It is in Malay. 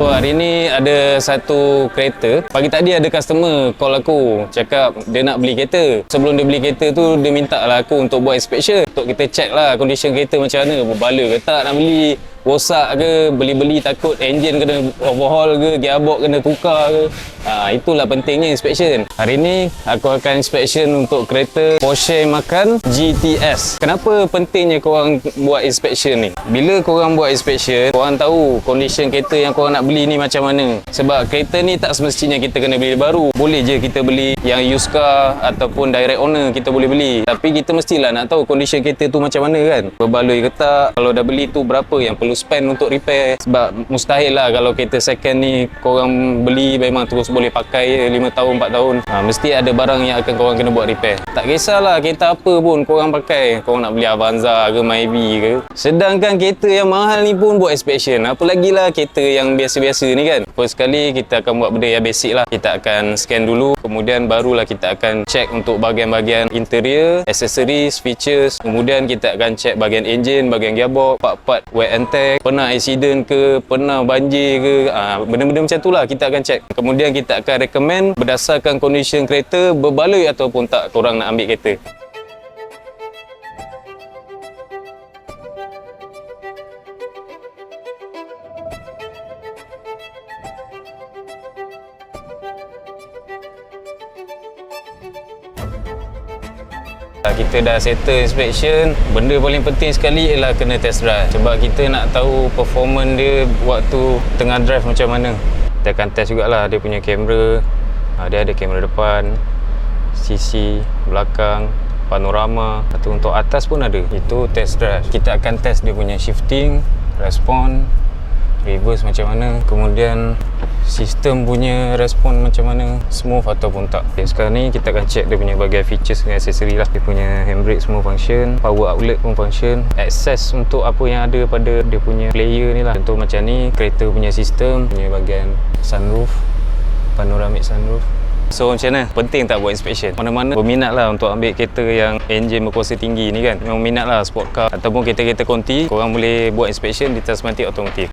So, hari ni ada satu kereta. Pagi tadi ada customer call aku cakap dia nak beli kereta. Sebelum dia beli kereta tu dia minta lah aku untuk buat inspection. Untuk kita check lah condition kereta macam mana. Berbala ke tak nak beli rosak ke beli-beli takut enjin kena overhaul ke gearbox kena tukar ke. Ha, itulah pentingnya inspection. Hari ni aku akan inspection untuk kereta Porsche Macan GTS kenapa pentingnya korang buat inspection ni? Bila korang buat inspection korang tahu condition kereta yang korang nak beli ni macam mana. Sebab kereta ni tak semestinya kita kena beli baru. Boleh je kita beli yang used car ataupun direct owner kita boleh beli. Tapi kita mestilah nak tahu condition kereta tu macam mana kan. Berbaloi ke tak kalau dah beli tu berapa yang perlu spend untuk repair. Sebab mustahil lah kalau kereta second ni korang beli memang terus boleh pakai 5 tahun 4 tahun. Ha, mesti ada barang yang akan korang kena buat repair. Tak kisahlah kereta apa pun korang pakai. Korang nak beli Avanza ke Myvi ke. Sedangkan kereta yang mahal ni pun buat inspection. Apa lagi lah kereta yang biasa-biasa ni kan? First sekali kita akan buat benda yang basic lah. Kita akan scan dulu. Kemudian barulah kita akan check untuk bahagian-bahagian interior accessories features. Kemudian kita akan check bahagian engine bahagian gearbox part-part wear and tear attack, pernah accident ke, pernah banjir ke, ha, benda-benda macam tu lah kita akan check. Kemudian kita akan recommend berdasarkan condition kereta berbaloi ataupun tak korang nak ambil kereta. Kita dah settle inspection. Benda paling penting sekali ialah kena test drive. Sebab kita nak tahu performance dia waktu tengah drive macam mana. Kita akan test jugalah. Dia punya kamera. Ah, Dia ada kamera depan Sisi, belakang, panorama. Atau untuk atas pun ada. Itu test drive. Kita akan test dia punya shifting, respon Reverse macam mana. Kemudian sistem punya respon macam mana? Smooth ataupun tak? Okay, sekarang ni kita akan check dia punya bagian features dan aksesori lah. Dia punya handbrake semua function power outlet pun function access untuk apa yang ada pada dia punya player ni lah. Contoh macam ni kereta punya sistem punya bagian sunroof panoramic sunroof. So macam mana? Penting tak buat inspection? Mana-mana berminat lah untuk ambil kereta yang enjin berkuasa tinggi ni kan? Memang minat lah sport car Ataupun kereta-kereta konti Korang boleh buat inspection di Tasmantic Automotive